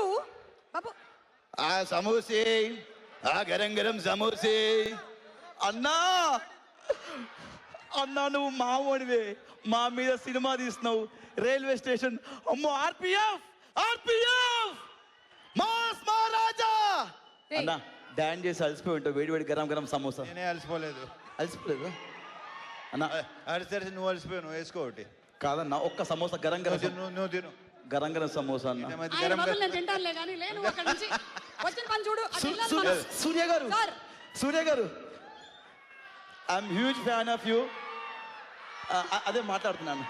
Two బాబు ఆ సమోసే ఆ గరం గరం సమోసే. అన్నా! అన్నా నువ్వు మావోడివే. మా మీద సినిమా తీస్తున్నావు. Railway station. అమ్మో ఆర్పిఎఫ్! ఆర్పిఎఫ్! మాస్ మహారాజా. అన్నా డాన్ చేసి అలసిపోయి ఉంటావు. వేడి వేడి గరం గరం సమోసా. నేనే అలసిపోలేదు. అలసిపోలేదా? అన్నా. అడిసరిసి నువ్వు అలసిపోయావు. నువ్వు వేసుకో ఒకటి. కాదన్నా ఒక్క సమోసా గరం గరం నువ్వు తిను. గరం గరం సమోసా తింటానులే కానీ లేను అక్కడి నుంచి వచ్చిన పని చూడు. సూర్య గారు. సార్. సూర్య గారు. I'm huge fan of you అదే మాట్లాడుతున్నాను.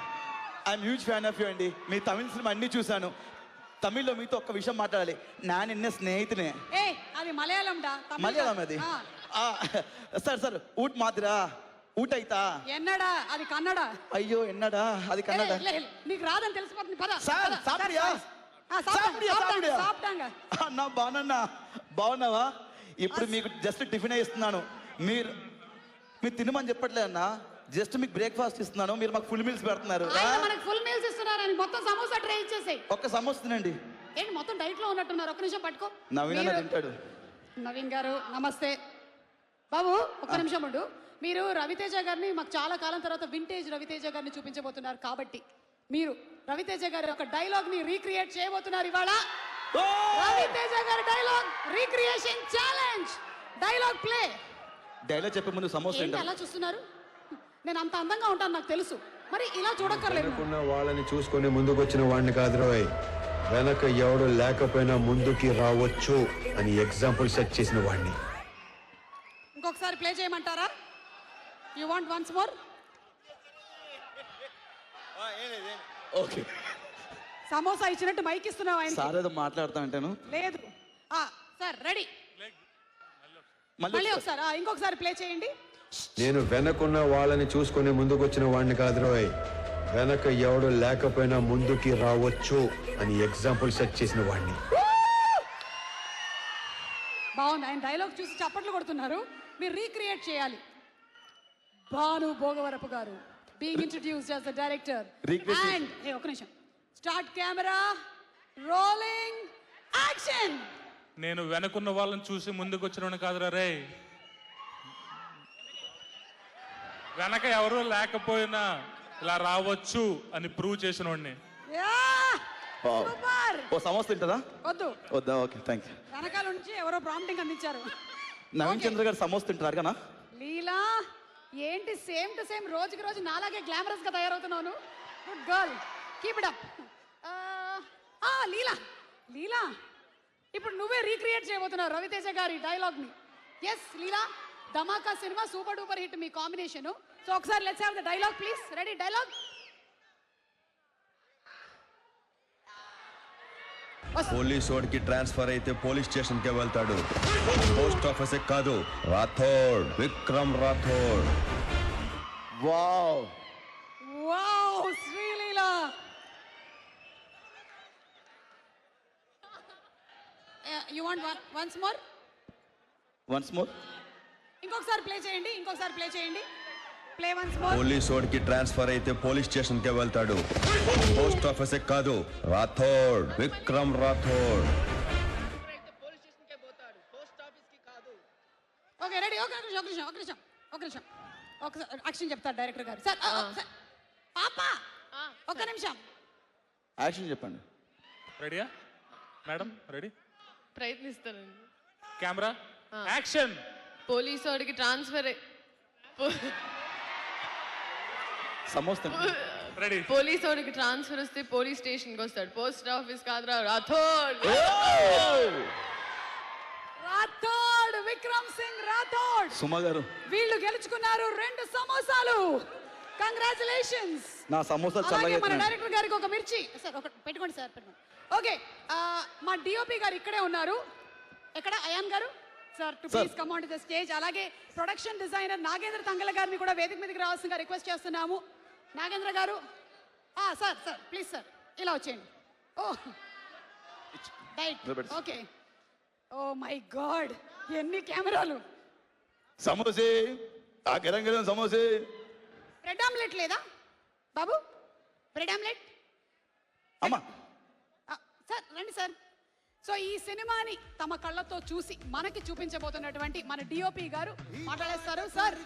I'm huge fan of you అండి. మీ తమిళ సినిమా అన్ని చూశాను. తమిళ్ళో మీతో ఒక్క విషయం మాట్లాడాలి. నా నిన్న స్నేహితునే. అది మలయాళం మలయాళం. అది. Sir sir. ఊట్ మాదిరా. ఊట్ అయితా ఎన్నడా? అది కన్నడ. అయ్యో ఎన్నడా? అది కన్నడ. నీకు రాదని తెలిసిపోతుంది. పద సార్, పద, సాపిడియా? సార్, ఆ, సాపిడా, సాపిడియా, సాపిడియా? సాపిడాంగ. అన్నా బాగున్నా బాగున్నావా? ఇప్పుడు మీకు జస్ట్ టిఫిన్ ఇస్తున్నాను మీరు మీరు తినమని చెప్పట్లే అన్న. జస్ట్ మీకు బ్రేక్ఫాస్ట్ ఇస్తున్నాను. మీరు మాకు ఫుల్ మీల్స్ పెడుతున్నారు. ఆయన మనకు ఫుల్ మీల్స్ ఇస్తున్నారని మొత్తం సమోసా ట్రై ఇచ్చేసాయి ఒక్క సమోసా తినండి. ఏంటి మొత్తం డైట్లో ఉన్నట్టున్నారు? ఒక్క నిమిషం పట్టుకో. నవీన్ మీరు- తింటాడు. నవీన్ గారు నమస్తే. బాబు ఒక్క నిమిషం ఉండు. మీరు రవితేజ గారిని మాకు చాలా కాలం తర్వాత వింటేజ్ రవితేజ గారిని చూపించబోతున్నారు కాబట్టి మీరు రవితేజ గారి ఒక డైలాగ్ని రీక్రియేట్ చేయబోతున్నారు ఇవాళ! రవితేజ గారి dialogue recreation challenge dialogue play dialogue చెప్పే ముందు సమోసా ఏంటి అలా చూస్తున్నారు? నేను అంత అందంగా ఉంటాను నాకు తెలుసు. మరి ఇలా చూడక్కర్లేదు. వాళ్ళని చూసుకొని ముందుకొచ్చిన వాడిని కాదు రోయ్. వెనక ఎవడు లేకపోయినా ముందుకి రావచ్చు అని ఎగ్జాంపుల్ సెట్ చేసిన వాడిని. ఇంకొకసారి ప్లే చేయమంటారా? You want once more okay. Samosa ఇచ్చినట్టు మైక్ ఇస్తున్నావు ఆయన సార్ ఏదో మాట్లాడుతా అంటాను. లేదు. ఆ, సార్ రెడీ. మళ్ళీ మళ్ళీ ఒకసారి. ఆ, ఇంకొకసారి ప్లే చేయండి. నేను వెనకున్న వాళ్ళని చూసుకొని ముందుకొచ్చిన వాడిని కాదు రోయ్ వెనక ఎవడు లేకపోయినా ముందుకి రావచ్చు అని ఎగ్జాంపుల్ సెట్ చేసిన వాడిని. బాగుంది. ఆయన డైలాగ్ చూసి చప్పట్లు కొడుతున్నారు. మీరు రీక్రియేట్ చేయాలి. భాను భోగవరపు గారు being introduced as the director and a ఒక నిమిషం. స్టార్ట్ కెమెరా రోలింగ్ యాక్షన్ నేను వెనకున్న వాళ్ళని చూసి ముందుకు వచ్చిన కాదురా రే. వెనక ఎవరు లేకపోయినా ఇలా రావచ్చు అని ప్రూవ్ చేసిన వాడిని ఓ సమోసా తింటుందా? వద్దు. వద్దా ఓకే థ్యాంక్ యూ వెనకాల నుంచి ఎవరో ప్రాంప్టింగ్ అందించారు. నవీన్ చంద్ర గారు సమోసా తింటున్నారు కదా లీలా ఏంటి సేమ్ టు సేమ్ రోజుకి రోజు నాలాగే గ్లామరస్గా తయారవుతున్నాను good girl keep it up ఆ లీలా లీలా. ఇప్పుడు నువ్వే రీక్రియేట్ చేయబోతున్నావు రవితేజ గారి డైలాగ్ని. Yes Leela. Dhamaka cinema super duper hit మీ కాంబినేషన్ సో ఒకసారి let's have the dialogue please ready dialogue police వాడికి ట్రాన్స్ఫర్ అయితే పోలీస్ స్టేషన్ కే వెళ్తాడు. పోస్ట్ ఆఫీస్ కాదు Rathod Vikram Rathod. Wow. Wow Sreeleela. You want once more? Once more? ఇంకొకసారి play చేయండి ఇంకొకసారి ప్లే చేయండి. ప్లే వన్స్ మోర్ పోలీస్ వాడికి ట్రాన్స్ఫర్ అయితే పోలీస్ స్టేషన్ కే వెళ్తాడు. పోస్ట్ ఆఫీస్ కాదు రాథోడ్ విక్రమ్ రాథోడ్. ఓకే రెడీ ఒక నిమిషం ఒక నిమిషం ఒక నిమిషం ఒక నిమిషం. ఒకసారి యాక్షన్ చెప్తారు డైరెక్టర్ గారు. సార్. పాప ఒక నిమిషం. యాక్షన్ చెప్పండి. రెడీయా? Madam ready? ప్రయత్నిస్తానండి camera? Action! Police వాడికి ట్రాన్స్ఫర్. అయ్- పో- సమోసా రెడీ పోలీసు వాడికి ట్రాన్స్ఫర్ వస్తే పోలీస్ స్టేషన్కి వస్తాడు. పోస్ట్ ఆఫీస్ కాదురా రాథోడ్. రాథోడ్ విక్రమ్ సింగ్ రాథోడ్. సుమ గారు. వీళ్ళు గెలుచుకున్నారు రెండు సమోసాలు. కంగ్రాచులేషన్స్ నా సమోసా అలాగే మన. డైరెక్టర్ గారికి ఒక మిర్చి. సార్ ఒక పెట్టుకోండి సార్ పెట్టుకోండి. ఓకే మా డిఓపి గారు ఇక్కడే ఉన్నారు. ఎక్కడ? అయాన్ గారు? Sir to Sir. Please come on to the stage అలాగే ప్రొడక్షన్ డిజైనర్ నాగేంద్ర తంగల గారిని కూడా వేదిక మీదకి రావాల్సిందిగా రిక్వెస్ట్ చేస్తున్నాము. నాగేంద్ర గారు. సార్ సార్ ప్లీజ్ సార్ ఇలా వచ్చేయండి. Oh right. Okay. Oh my god ఎన్ని కెమెరాలు. సమోసే ఆ గరం గరం సమోసే. బ్రెడ్ ఆమ్లెట్ లేదా? బాబు బ్రెడ్ ఆమ్లెట్ అమ్మా. సార్ రండి సార్. సో ఈ సినిమాని తమ కళ్ళతో చూసి మనకి చూపించబోతున్నటువంటి మన డిఓపి గారు మాట్లాడేస్తారు సార్.